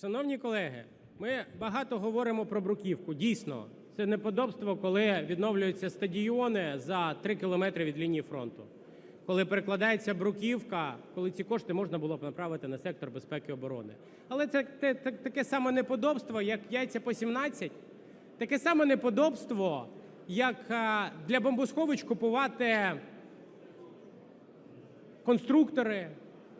Шановні колеги, ми багато говоримо про бруківку. Дійсно, це неподобство, коли відновлюються стадіони за 3 кілометри від лінії фронту, коли перекладається бруківка, коли ці кошти можна було б направити на сектор безпеки і оборони. Але це таке саме неподобство, як яйця по 17, таке саме неподобство, як для бомбосховищ купувати конструктори,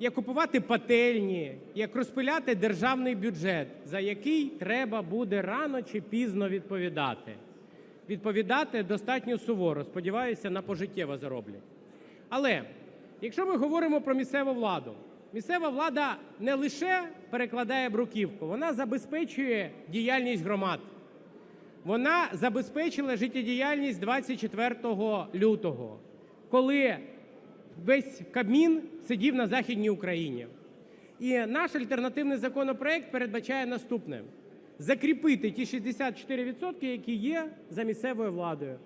як купувати пательні, як розпиляти державний бюджет, за який треба буде рано чи пізно відповідати. Відповідати достатньо суворо, сподіваюся, на пожиттєво зароблять. Але якщо ми говоримо про місцеву владу, місцева влада не лише перекладає бруківку, вона забезпечує діяльність громад. Вона забезпечила життєдіяльність 24 лютого, коли весь Кабмін сидів на Західній Україні. І наш альтернативний законопроект передбачає наступне: закріпити ті 64%, які є за місцевою владою,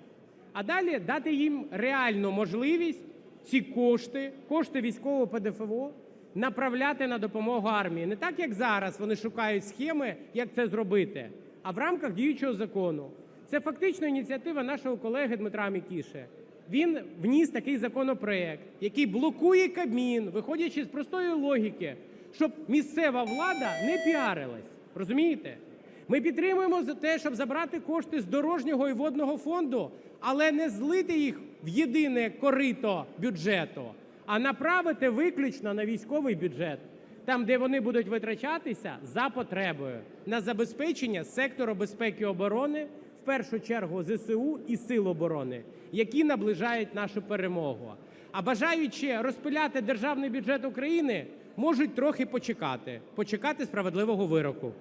а далі дати їм реальну можливість ці кошти, кошти військового ПДФО, направляти на допомогу армії. Не так, як зараз вони шукають схеми, як це зробити, а в рамках діючого закону. Це фактично ініціатива нашого колеги Дмитра Мікіше. Він вніс такий законопроект, який блокує Кабмін, виходячи з простої логіки, щоб місцева влада не піарилась. Розумієте? Ми підтримуємо за те, щоб забрати кошти з дорожнього і водного фонду, але не злити їх в єдине корито бюджету, а направити виключно на військовий бюджет, там, де вони будуть витрачатися за потребою на забезпечення сектору безпеки і оборони, в першу чергу ЗСУ і Сил оборони, які наближають нашу перемогу. А бажаючи розпиляти державний бюджет України, можуть трохи почекати, почекати справедливого вироку.